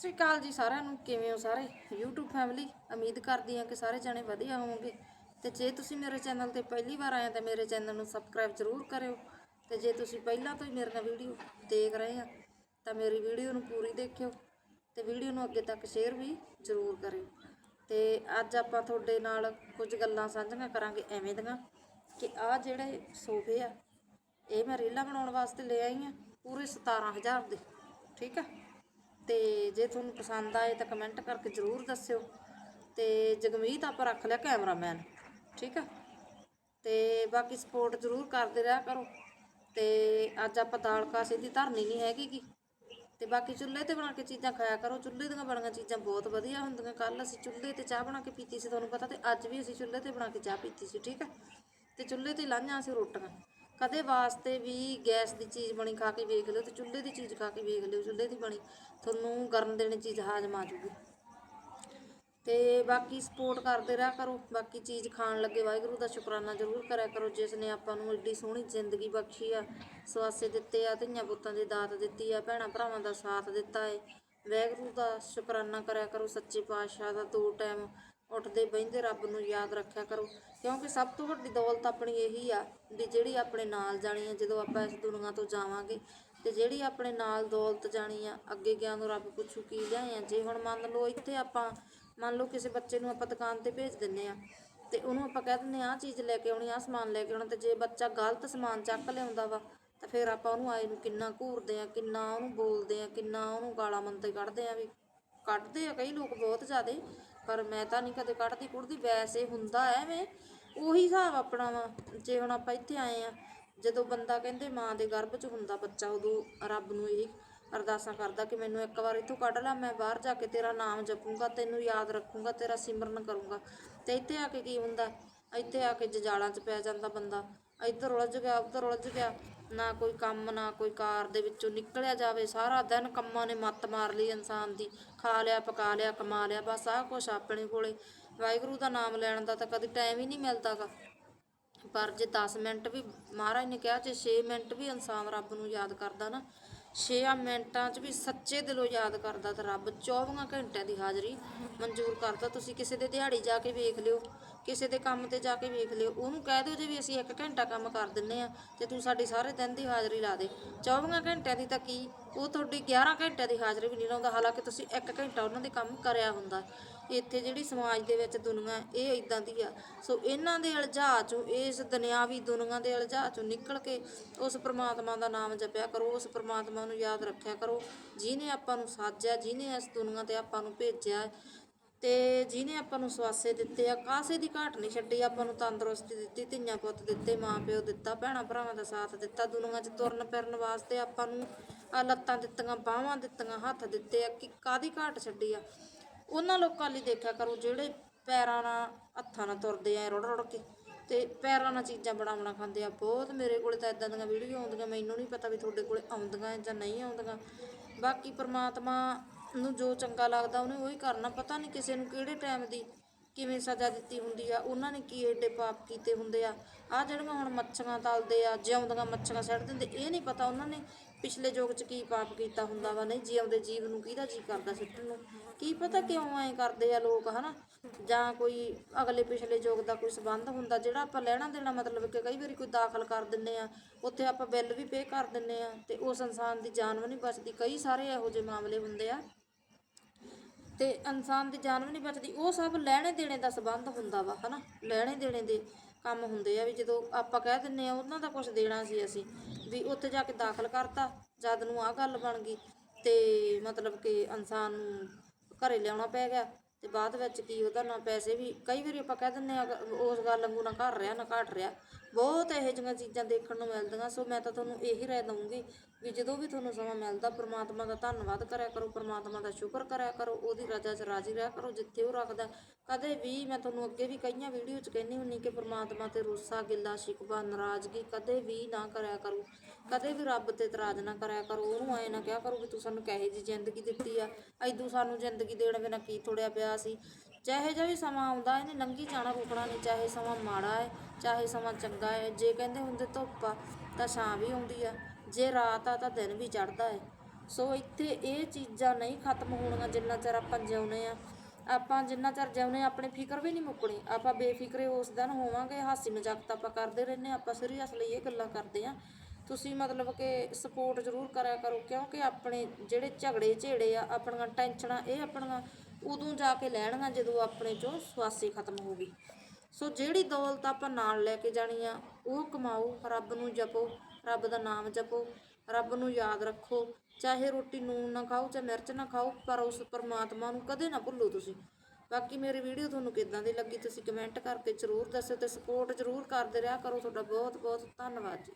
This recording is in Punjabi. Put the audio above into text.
ਸਤਿ ਸ਼੍ਰੀ ਅਕਾਲ ਜੀ ਸਾਰਿਆਂ ਨੂੰ। ਕਿਵੇਂ ਹੋ ਸਾਰੇ? YouTube ਫੈਮਿਲੀ ਉਮੀਦ ਕਰਦੀ ਹਾਂ ਕਿ ਸਾਰੇ ਜਣੇ ਵਧੀਆ ਹੋਵੋਗੇ। ਤੇ ਜੇ ਤੁਸੀਂ ਮੇਰੇ ਚੈਨਲ ਤੇ ਪਹਿਲੀ ਵਾਰ ਆਏ ਤਾਂ ਮੇਰੇ ਚੈਨਲ ਨੂੰ ਸਬਸਕ੍ਰਾਈਬ ਜ਼ਰੂਰ ਕਰਿਓ। ਤੇ ਜੇ ਤੁਸੀਂ ਪਹਿਲਾਂ ਤੋਂ ਹੀ ਮੇਰੇ ਨਾਲ ਵੀਡੀਓ ਦੇਖ ਰਹੇ ਆ, ਤਾਂ ਮੇਰੀ ਵੀਡੀਓ ਨੂੰ ਪੂਰੀ ਦੇਖਿਓ ਤੇ ਵੀਡੀਓ ਨੂੰ ਅੱਗੇ ਤੱਕ ਸ਼ੇਅਰ ਵੀ ਜ਼ਰੂਰ ਕਰਿਓ। ਤੇ ਅੱਜ ਆਪਾਂ ਤੁਹਾਡੇ ਨਾਲ ਕੁਝ ਗੱਲਾਂ ਸਾਂਝੀਆਂ ਕਰਾਂਗੇ ਐਵੇਂ ਦੀਆਂ ਕਿ ਆਹ ਜਿਹੜੇ ਸੋਫੇ ਆ, ਇਹ ਮੈਂ ਰੀਲਾਂ ਬਣਾਉਣ ਵਾਸਤੇ ਲੈ ਆਈ ਆ, ਪੂਰੇ 17000 ਦੇ। ਠੀਕ ਆ? ਤੇ ਜੇ ਤੁਹਾਨੂੰ ਪਸੰਦ ਆਏ ਤਾਂ ਕਮੈਂਟ ਕਰਕੇ ਜ਼ਰੂਰ ਦੱਸਿਓ। ਤੇ ਜਗਮੀਤ, ਆਪਾਂ ਰੱਖ ਲਿਆ ਕੈਮਰਾਮੈਨ। ਠੀਕ ਆ? ਤੇ ਬਾਕੀ ਸਪੋਰਟ ਜ਼ਰੂਰ ਕਰਦੇ ਰਿਹਾ ਕਰੋ। ਤੇ ਅੱਜ ਆਪਾਂ ਦਾਲ ਕਾਸੇ ਦੀ ਧਰਨੀ ਨਹੀਂ ਹੈਗੀ ਕੀ ਤੇ ਬਾਕੀ ਚੁੱਲ੍ਹੇ ਤੇ ਬਣਾ ਕੇ ਚੀਜ਼ਾਂ ਖਾਇਆ ਕਰੋ। ਚੁੱਲ੍ਹੇ ਦੀਆਂ ਬਣੀਆਂ ਚੀਜ਼ਾਂ ਬਹੁਤ ਵਧੀਆ ਹੁੰਦੀਆਂ। ਕੱਲ ਅਸੀਂ ਚੁੱਲ੍ਹੇ ਤੇ ਚਾਹ ਬਣਾ ਕੇ ਪੀਤੀ ਸੀ, ਤੁਹਾਨੂੰ ਪਤਾ ਤੇ ਅੱਜ ਵੀ ਅਸੀਂ ਚੁੱਲ੍ਹੇ ਤੇ ਬਣਾ ਕੇ ਚਾਹ ਪੀਤੀ ਸੀ। ਠੀਕ ਆ? ਤੇ ਚੁੱਲ੍ਹੇ ਤੇ ਲਾਈਆਂ ਅਸੀਂ ਰੋਟੀਆਂ। ਕਦੇ ਵਾਸਤੇ ਵੀ ਗੈਸ ਦੀ ਚੀਜ਼ ਬਣੀ ਖਾ ਕੇ ਵੇਖ ਲਿਓ ਤੇ ਚੁੱਲ੍ਹੇ ਦੀ ਚੀਜ਼ ਖਾ ਕੇ ਵੇਖ ਲਿਓ, ਚੁੱਲ੍ਹੇ ਦੀ ਬਣੀ, ਤੁਹਾਨੂੰ ਗਰਮ ਦੇਣੀ ਚੀਜ਼ ਹਾਜ਼ਮ ਆ ਜੂਗੀ। ਤੇ ਬਾਕੀ ਸਪੋਰਟ ਕਰਦੇ ਰਿਹਾ ਕਰੋ, ਬਾਕੀ ਚੀਜ਼ ਖਾਣ ਲੱਗੇ ਵਾਹਿਗੁਰੂ ਦਾ ਸ਼ੁਕਰਾਨਾ ਜ਼ਰੂਰ ਕਰਿਆ ਕਰੋ, ਜਿਸ ਨੇ ਆਪਾਂ ਨੂੰ ਏਡੀ ਸੋਹਣੀ ਜ਼ਿੰਦਗੀ ਬਖਸ਼ੀ ਆ, ਸਵਾਸੇ ਦਿੱਤੇ ਆ, ਧੀਆਂ ਪੁੱਤਾਂ ਦੀ ਦਾਤ ਦਿੱਤੀ ਆ, ਭੈਣਾਂ ਭਰਾਵਾਂ ਦਾ ਸਾਥ ਦਿੱਤਾ ਏ। ਵਾਹਿਗੁਰੂ ਦਾ ਸ਼ੁਕਰਾਨਾ ਕਰਿਆ ਕਰੋ, ਸੱਚੇ ਪਾਤਸ਼ਾਹ ਦਾ ਦੋ ਟਾਈਮ ਉੱਠਦੇ ਬਹਿੰਦੇ, ਰੱਬ ਨੂੰ ਯਾਦ ਰੱਖਿਆ ਕਰੋ। ਕਿਉਂਕਿ ਸਭ ਤੋਂ ਵੱਡੀ ਦੌਲਤ ਆਪਣੀ ਇਹੀ ਆ ਵੀ ਜਿਹੜੀ ਆਪਣੇ ਨਾਲ ਜਾਣੀ ਆ, ਜਦੋਂ ਆਪਾਂ ਇਸ ਦੁਨੀਆ ਤੋਂ ਜਾਵਾਂਗੇ, ਤੇ ਜਿਹੜੀ ਆਪਣੇ ਨਾਲ ਦੌਲਤ ਜਾਣੀ ਆ, ਅੱਗੇ ਗਿਆ ਨੂੰ ਰੱਬ ਪੁੱਛੂ ਕੀ ਲਿਆਏ ਆ। ਜੇ ਹੁਣ ਮੰਨ ਲਓ ਇੱਥੇ ਆਪਾਂ, ਮੰਨ ਲਓ ਕਿਸੇ ਬੱਚੇ ਨੂੰ ਆਪਾਂ ਦੁਕਾਨ ਤੇ ਭੇਜ ਦਿੰਨੇ ਆ, ਤੇ ਉਹਨੂੰ ਆਪਾਂ ਕਹਿ ਦਿੰਨੇ ਆ, ਆਹ ਚੀਜ਼ ਲੈ ਕੇ ਆਉਣੀ ਆ ਸਮਾਨ ਲੈ ਕੇ ਆਉਣਾ, ਤੇ ਜੇ ਬੱਚਾ ਗਲਤ ਸਮਾਨ ਚੱਕ ਲਿਆਉਂਦਾ ਵਾ, ਤਾਂ ਫਿਰ ਆਪਾਂ ਉਹਨੂੰ ਆਏ ਨੂੰ ਕਿੰਨਾ ਘੂਰਦੇ ਆ, ਕਿੰਨਾ ਉਹਨੂੰ ਬੋਲਦੇ ਆ, ਕਿੰਨਾ ਉਹਨੂੰ ਗਾਲਾਂ ਮੰਦੇ ਕੱਢਦੇ ਆ ਵੀ। ਕੱਢਦੇ ਆ, ਕਈ ਲੋਕ ਬਹੁਤ ਜ਼ਿਆਦੇ, ਪਰ ਮੈਂ ਤਾਂ ਨਹੀਂ ਕਦੇ ਕੱਢਦੀ, ਕੁੜਦੀ ਵੈਸੇ ਹੁੰਦਾ ਐਵੇਂ, ਉਹੀ ਹਿਸਾਬ ਆਪਣਾ ਵਾ, ਜੇ ਹੁਣ ਆਪਾਂ ਇੱਥੇ ਆਏ ਆ, ਜਦੋਂ ਬੰਦਾ ਕਹਿੰਦੇ ਮਾਂ ਦੇ ਗਰਭ 'ਚ ਹੁੰਦਾ ਬੱਚਾ, ਉਦੋਂ ਰੱਬ ਨੂੰ ਇਹ ਅਰਦਾਸਾਂ ਕਰਦਾ ਕਿ ਮੈਨੂੰ ਇੱਕ ਵਾਰ ਇੱਥੋਂ ਕੱਢ ਲੈ, ਮੈਂ ਬਾਹਰ ਜਾ ਕੇ ਤੇਰਾ ਨਾਮ ਜਪੂੰਗਾ, ਤੈਨੂੰ ਯਾਦ ਰੱਖੂੰਗਾ, ਤੇਰਾ ਸਿਮਰਨ ਕਰੂੰਗਾ। ਤੇ ਇੱਥੇ ਆ ਕੇ ਕੀ ਹੁੰਦਾ? ਇੱਥੇ ਆ ਕੇ ਜਜਾਲਾਂ 'ਚ ਪੈ ਜਾਂਦਾ ਬੰਦਾ। ਇੱਧਰ ਉਲਝ ਗਿਆ, ਉੱਧਰ ਉਲਝ ਗਿਆ। ਨਾ ਕੋਈ ਕੰਮ, ਨਾ ਕੋਈ ਕਾਰ ਦੇ ਵਿੱਚੋਂ ਨਿਕਲਿਆ ਜਾਵੇ। ਸਾਰਾ ਦਿਨ ਕੰਮਾਂ ਨੇ ਮੱਤ ਮਾਰ ਲਈ ਇਨਸਾਨ ਦੀ। ਖਾ ਲਿਆ, ਪਕਾ ਲਿਆ, ਕਮਾ ਲਿਆ, ਬਸ ਆਹ ਕੁਛ ਆਪਣੇ ਕੋਲੇ। ਵਾਹਿਗੁਰੂ ਦਾ ਨਾਮ ਲੈਣ ਦਾ ਤਾਂ ਕਦੇ ਟਾਈਮ ਹੀ ਨਹੀਂ ਮਿਲਦਾਗਾ ਪਰ ਜੇ 10 ਮਿੰਟ ਵੀ, ਮਹਾਰਾਜ ਨੇ ਕਿਹਾ, ਜੇ 6 ਮਿੰਟ ਵੀ ਇਨਸਾਨ ਰੱਬ ਨੂੰ ਯਾਦ ਕਰਦਾ ਨਾ 6 ਮਿੰਟਾਂ 'ਚ ਵੀ ਸੱਚੇ ਦਿਲੋਂ ਯਾਦ ਕਰਦਾ ਤਾਂ ਰੱਬ 24 ਘੰਟਿਆਂ ਦੀ ਹਾਜ਼ਰੀ ਮਨਜ਼ੂਰ ਕਰਦਾ। ਤੁਸੀਂ ਕਿਸੇ ਦੇ ਦਿਹਾੜੀ ਜਾ ਕੇ ਵੇਖ ਲਿਓ। ਕਿਸੇ ਦੇ ਕੰਮ ਤੇ ਜਾ ਕੇ ਵੇਖ ਲਿਓ, ਉਹਨੂੰ ਕਹਿ ਦਿਓ ਜੇ ਵੀ ਅਸੀਂ 1 ਘੰਟਾ ਕੰਮ ਕਰ ਦਿੰਨੇ ਆ, ਤੇ ਤੂੰ ਸਾਡੀ ਸਾਰੇ ਦਿਨ ਦੀ ਹਾਜ਼ਰੀ ਲਾ ਦੇ। 24 ਘੰਟਿਆਂ ਦੀ ਤਾਂ ਕੀ? ਉਹ ਤੁਹਾਡੀ 11 ਘੰਟਿਆਂ ਦੀ ਹਾਜ਼ਰੀ ਵੀ ਨਹੀਂ ਲਾਉਂਦਾ, ਹਾਲਾਂਕਿ ਤੁਸੀਂ 1 ਘੰਟਾ ਉਹਨਾਂ ਦੇ ਕੰਮ ਕਰਿਆ ਹੁੰਦਾ। ਇੱਥੇ ਜਿਹੜੀ ਸਮਾਜ ਦੇ ਵਿੱਚ ਦੁਨੀਆ, ਇਹ ਇਦਾਂ ਦੀ ਆ। ਸੋ ਇਹਨਾਂ ਦੇ ਅਲਝਾਅ ਚੋਂ, ਇਸ ਦੁਨਿਆਵੀ ਦੁਨੀਆ ਦੇ ਅਲਝਾਅ ਚੋਂ ਨਿਕਲ ਕੇ ਉਸ ਪ੍ਰਮਾਤਮਾ ਦਾ ਨਾਮ ਜਪਿਆ ਕਰੋ, ਉਸ ਪ੍ਰਮਾਤਮਾ ਨੂੰ ਯਾਦ ਰੱਖਿਆ ਕਰੋ ਜਿਨੇ ਆਪਾਂ ਨੂੰ ਸਾਜਿਆ ਜਿਨੇ ਇਸ ਦੁਨੀਆ ਤੇ ਆਪਾਂ ਨੂੰ ਭੇਜਿਆ ਤੇ ਜਿਹਨੇ ਆਪਾਂ ਨੂੰ ਸਵਾਸੇ ਦਿੱਤੇ ਆ, ਕਾਸੇ ਦੀ ਘਾਟ ਨਹੀਂ ਛੱਡੀ, ਆਪਾਂ ਨੂੰ ਤੰਦਰੁਸਤੀ ਦਿੱਤੀ, ਧੀਆਂ ਪੁੱਤ ਦਿੱਤੇ, ਮਾਂ ਪਿਓ ਦਿੱਤਾ, ਭੈਣਾਂ ਭਰਾਵਾਂ ਦਾ ਸਾਥ ਦਿੱਤਾ, ਦੁਨੀਆ 'ਚ ਤੁਰਨ ਫਿਰਨ ਵਾਸਤੇ ਆਪਾਂ ਨੂੰ ਆ ਲੱਤਾਂ ਦਿੱਤੀਆਂ, ਬਾਹਾਂ ਦਿੱਤੀਆਂ, ਹੱਥ ਦਿੱਤੇ ਆ, ਕਿ ਕਾਦੀ ਘਾਟ ਛੱਡੀ ਆ? ਉਹਨਾਂ ਲੋਕਾਂ ਲਈ ਦੇਖਿਆ ਕਰੋ, ਜਿਹੜੇ ਪੈਰਾਂ ਨਾਲ ਹੱਥਾਂ ਨਾਲ ਤੁਰਦੇ ਆ, ਰੁੜ ਰੁੜ ਕੇ, ਤੇ ਪੈਰਾਂ ਨਾਲ ਚੀਜ਼ਾਂ ਬਣਾ ਬਣਾ ਖਾਂਦੇ ਆ, ਬਹੁਤ ਮੇਰੇ ਕੋਲੇ ਤਾਂ ਇਦਾਂ ਦੀਆਂ ਵੀਡੀਓ ਆਉਂਦੀਆਂ, ਮੈਨੂੰ ਨਹੀਂ ਪਤਾ ਵੀ ਤੁਹਾਡੇ ਕੋਲੇ ਆਉਂਦੀਆਂ ਜਾਂ ਨਹੀਂ ਆਉਂਦੀਆਂ। ਬਾਕੀ ਪਰਮਾਤਮਾ ਨੂੰ ਜੋ ਚੰਗਾ ਲੱਗਦਾ ਉਹਨੇ ਉਹੀ ਕਰਨਾ, ਪਤਾ ਨਹੀਂ ਕਿਸੇ ਨੂੰ ਕਿਹੜੇ ਟਾਈਮ ਦੀ ਕਿਵੇਂ ਸਜ਼ਾ ਦਿੱਤੀ ਹੁੰਦੀ ਆ, ਉਹਨਾਂ ਨੇ ਕੀ ਏਡੇ ਪਾਪ ਕੀਤੇ ਹੁੰਦੇ ਆ। ਆ ਜਿਹੜੀਆਂ ਹੁਣ ਮੱਛੀਆਂ ਤਲਦੇ ਆ, ਜਿਉਂਦੀਆਂ ਮੱਛੀਆਂ ਸੱਟ ਦਿੰਦੇ, ਇਹ ਨਹੀਂ ਪਤਾ ਉਹਨਾਂ ਨੇ ਪਿਛਲੇ ਯੁੱਗ 'ਚ ਕੀ ਪਾਪ ਕੀਤਾ ਹੁੰਦਾ ਵਾ, ਨਹੀਂ ਜਿਉਂਦੇ ਜੀਵ ਨੂੰ ਕਿਹਦਾ ਜੀ ਕਰਦਾ ਸਿੱਟਣ ਨੂੰ? ਕੀ ਪਤਾ ਕਿਉਂ ਐਂ ਕਰਦੇ ਆ ਲੋਕ, ਹਨਾ? ਜਾਂ ਕੋਈ ਅਗਲੇ ਪਿਛਲੇ ਯੁੱਗ ਦਾ ਕੋਈ ਸਬੰਧ ਹੁੰਦਾ, ਜਿਹੜਾ ਆਪਾਂ ਲੈਣਾ ਦੇਣਾ ਮਤਲਬ ਕਿ ਕਈ ਵਾਰੀ ਕੋਈ ਦਾਖਲ ਕਰ ਦਿੰਨੇ ਆ, ਉੱਥੇ ਆਪਾਂ ਬਿੱਲ ਵੀ ਪੇ ਕਰ ਦਿੰਨੇ ਆ, ਤੇ ਉਸ ਇਨਸਾਨ ਦੀ ਜਾਨ ਵੀ ਨਹੀਂ ਬਚਦੀ। ਕਈ ਸਾਰੇ ਇਹੋ ਜਿਹੇ ਮਾਮਲੇ ਹੁੰਦੇ ਆ ਤੇ ਇਨਸਾਨ ਦੀ ਜਾਨ ਵੀ ਨਹੀਂ ਬਚਦੀ, ਉਹ ਸਭ ਲੈਣੇ ਦੇਣੇ ਦਾ ਸਬੰਧ ਹੁੰਦਾ ਵਾ, ਹਨਾ? ਲੈਣੇ ਦੇਣੇ ਦੇ ਕੰਮ ਹੁੰਦੇ ਆ ਵੀ ਜਦੋਂ ਆਪਾਂ ਕਹਿ ਦਿੰਨੇ ਆ, ਉਹਨਾਂ ਦਾ ਕੁਝ ਦੇਣਾ ਸੀ ਅਸੀਂ, ਵੀ ਉੱਥੇ ਜਾ ਕੇ ਦਾਖਲ ਕਰਤਾ, ਜਦ ਨੂੰ ਆ ਗੱਲ ਬਣ ਗਈ ਤੇ ਮਤਲਬ ਕਿ ਇਨਸਾਨ ਨੂੰ ਘਰੇ ਲਿਆਉਣਾ ਪੈ ਗਿਆ ਤੇ ਬਾਅਦ ਵਿੱਚ ਕੀ ਉਹਦਾ ਨਾ ਪੈਸੇ ਵੀ, ਕਈ ਵਾਰੀ ਆਪਾਂ ਕਹਿ ਦਿੰਨੇ ਆ, ਉਸ ਗੱਲ ਵਾਂਗੂ ਨਾ ਘਰ ਰਿਹਾ, ਨਾ ਘਟ ਰਿਹਾ ਬਹੁਤ ਇਹੋ ਜਿਹੀਆਂ ਚੀਜ਼ਾਂ ਦੇਖਣ ਨੂੰ ਮਿਲਦੀਆਂ, ਸੋ ਮੈਂ ਤਾਂ ਤੁਹਾਨੂੰ ਇਹੀ ਰਾਏ ਦਊਂਗੀ ਵੀ ਜਦੋਂ ਵੀ ਤੁਹਾਨੂੰ ਸਮਾਂ ਮਿਲਦਾ, ਪ੍ਰਮਾਤਮਾ ਦਾ ਧੰਨਵਾਦ ਕਰਿਆ ਕਰੋ, ਪ੍ਰਮਾਤਮਾ ਦਾ ਸ਼ੁਕਰ ਕਰਿਆ ਕਰੋ, ਉਹਦੀ ਰਜ਼ਾ 'ਚ ਰਾਜ਼ੀ ਰਿਹਾ ਕਰੋ, ਜਿੱਥੇ ਉਹ ਰੱਖਦਾ। ਕਦੇ ਵੀ ਮੈਂ ਤੁਹਾਨੂੰ ਅੱਗੇ ਵੀ ਕਈਆਂ ਵੀਡੀਓ 'ਚ ਕਹਿੰਦੀ ਹੁੰਨੀ ਕਿ ਪ੍ਰਮਾਤਮਾ ਤੇ ਰੋਸਾ, ਗਿੱਲਾ, ਸ਼ਿਕਵਾ, ਨਾਰਾਜ਼ਗੀ ਕਦੇ ਵੀ ਨਾ ਕਰਿਆ ਕਰੋ। ਕਦੇ ਵੀ ਰੱਬ ਤੇ ਇਤਰਾਜ਼ ਨਾ ਕਰਿਆ ਕਰੋ। ਉਹਨੂੰ ਐ ਨਾ ਕਿਹਾ ਕਰੋ ਵੀ ਤੂੰ ਸਾਨੂੰ ਕਹੇ ਜੀ ਜ਼ਿੰਦਗੀ ਦਿੱਤੀ ਆ। ਐਦੂ ਸਾਨੂੰ ਜ਼ਿੰਦਗੀ ਦੇਣ ਬਿਨਾ ਕੀ ਥੋੜਿਆ ਪਿਆ ਸੀ। ਚਾਹੇ ਜਿਹਾ ਵੀ ਸਮਾਂ ਆਉਂਦਾ, ਇਹਨੇ ਲੰਘੀ ਜਾਣਾ ਰੁਕਣਾ ਨਹੀਂ, ਚਾਹੇ ਸਮਾਂ ਮਾੜਾ ਹੈ, ਚਾਹੇ ਸਮਾਂ ਚੰਗਾ ਹੈ। ਜੇ ਕਹਿੰਦੇ ਹੁੰਦੇ ਧੁੱਪ ਆ ਤਾਂ ਛਾਂ ਵੀ ਆਉਂਦੀ ਆ। ਜੇ ਰਾਤ ਆ ਤਾਂ ਦਿਨ ਵੀ ਚੜ੍ਹਦਾ ਹੈ ਸੋ ਇੱਥੇ ਇਹ ਚੀਜ਼ਾਂ ਨਹੀਂ ਖਤਮ ਹੋਣੀਆਂ ਜਿੰਨਾ ਚਿਰ ਆਪਾਂ ਜਿਉਂਦੇ ਆ। ਆਪਾਂ ਜਿੰਨਾ ਚਿਰ ਜਿਉਂਦੇ ਆਪਣੇ ਫਿਕਰ ਵੀ ਨਹੀਂ ਮੁੱਕਣੀ। ਆਪਾਂ ਬੇਫਿਕਰੇ ਉਸ ਦਿਨ ਹੋਵਾਂਗੇ ਹਾਸੀ ਮਜ਼ਾਕ ਤਾਂ ਆਪਾਂ ਕਰਦੇ ਰਹਿੰਦੇ ਹਾਂ, ਆਪਾਂ ਸੀਰੀਅਸਲੀ ਇਹ ਗੱਲਾਂ ਕਰਦੇ ਆ। ਤੁਸੀਂ ਮਤਲਬ ਕਿ ਸਪੋਰਟ ਜ਼ਰੂਰ ਕਰਿਆ ਕਰੋ ਕਿਉਂਕਿ ਆਪਣੇ ਜਿਹੜੇ ਝਗੜੇ ਝੇੜੇ ਆ ਆਪਣੀਆਂ ਟੈਨਸ਼ਨਾਂ ਇਹ ਆਪਣੀਆਂ ਉਦੋਂ ਜਾ ਕੇ ਲੈਣਗੀਆਂ ਜਦੋਂ ਆਪਣੇ ਚੋਂ ਸਵਾਸੀ ਖਤਮ ਹੋ ਗਈ ਸੋ ਜਿਹੜੀ ਦੌਲਤ ਆਪਾਂ ਨਾਲ ਲੈ ਕੇ ਜਾਣੀ ਆ, ਉਹ ਕਮਾਓ, ਰੱਬ ਨੂੰ ਜਪੋ, ਰੱਬ ਦਾ ਨਾਮ ਜਪੋ, ਰੱਬ ਨੂੰ ਯਾਦ ਰੱਖੋ, ਚਾਹੇ ਰੋਟੀ ਨੂਨ ਨਾ ਖਾਓ, ਚਾਹੇ ਮਿਰਚ ਨਾ ਖਾਓ, ਪਰ ਉਸ ਪਰਮਾਤਮਾ ਨੂੰ ਕਦੇ ਨਾ ਭੁੱਲੋ ਤੁਸੀਂ। ਬਾਕੀ ਮੇਰੀ ਵੀਡੀਓ ਤੁਹਾਨੂੰ ਕਿੱਦਾਂ ਦੀ ਲੱਗੀ ਤੁਸੀਂ ਕਮੈਂਟ ਕਰਕੇ ਜ਼ਰੂਰ ਦੱਸਿਓ ਤੇ ਸਪੋਰਟ ਜ਼ਰੂਰ ਕਰਦੇ ਰਿਹਾ ਕਰੋ। ਤੁਹਾਡਾ ਬਹੁਤ ਬਹੁਤ ਧੰਨਵਾਦ ਜੀ।